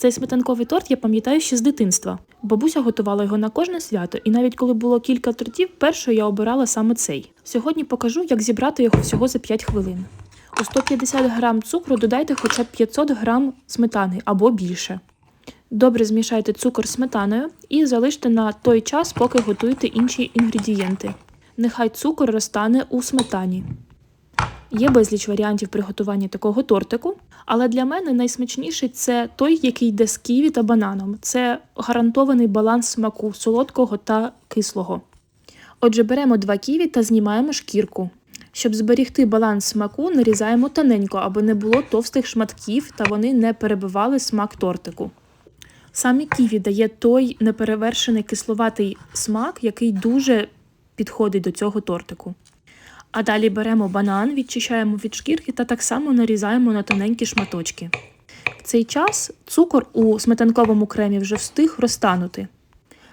Цей сметанковий торт я пам'ятаю ще з дитинства. Бабуся готувала його на кожне свято, і навіть коли було кілька тортів, першою я обирала саме цей. Сьогодні покажу, як зібрати його всього за 5 хвилин. У 150 грам цукру додайте хоча б 500 грам сметани або більше. Добре змішайте цукор з сметаною і залиште на той час, поки готуєте інші інгредієнти. Нехай цукор розтане у сметані. Є безліч варіантів приготування такого тортику, але для мене найсмачніший це той, який йде з ківі та бананом. Це гарантований баланс смаку солодкого та кислого. Отже, беремо два ківі та знімаємо шкірку. Щоб зберігти баланс смаку, нарізаємо тоненько, аби не було товстих шматків та вони не перебивали смак тортику. Саме ківі дає той неперевершений кисловатий смак, який дуже підходить до цього тортику. А далі беремо банан, відчищаємо від шкірки та так само нарізаємо на тоненькі шматочки. В цей час цукор у сметанковому кремі вже встиг розтанути.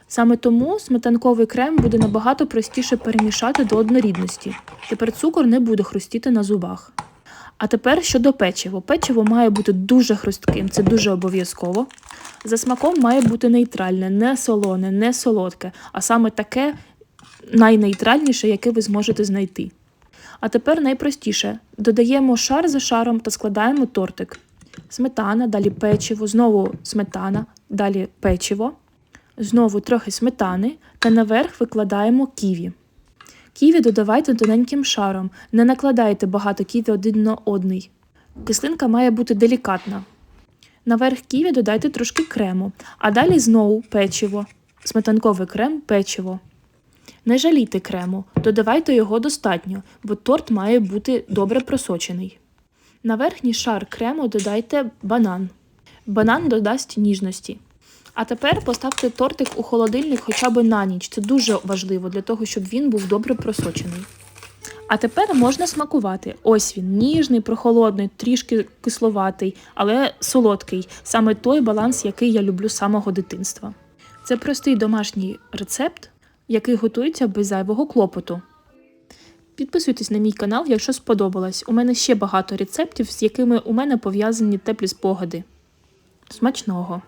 Саме тому сметанковий крем буде набагато простіше перемішати до однорідності. Тепер цукор не буде хрустіти на зубах. А тепер щодо печива. Печиво має бути дуже хрустким, це дуже обов'язково. За смаком має бути нейтральне, не солоне, не солодке, а саме таке найнейтральніше, яке ви зможете знайти. А тепер найпростіше: додаємо шар за шаром та складаємо тортик. Сметана, далі печиво, знову сметана, далі печиво, знову трохи сметани та наверх викладаємо ківі. Ківі додавайте тоненьким шаром, не накладайте багато ківі один на одний. Кислинка має бути делікатна. Наверх ківі додайте трошки крему, а далі знову печиво, сметанковий крем, печиво. Не жалійте крему, додавайте його достатньо, бо торт має бути добре просочений. На верхній шар крему додайте банан. Банан додасть ніжності. А тепер поставте тортик у холодильник хоча б на ніч. Це дуже важливо для того, щоб він був добре просочений. А тепер можна смакувати. Ось він, ніжний, прохолодний, трішки кисловатий, але солодкий. Саме той баланс, який я люблю з самого дитинства. Це простий домашній рецепт, який готується без зайвого клопоту. Підписуйтесь на мій канал, якщо сподобалось. У мене ще багато рецептів, з якими у мене пов'язані теплі спогади. Смачного!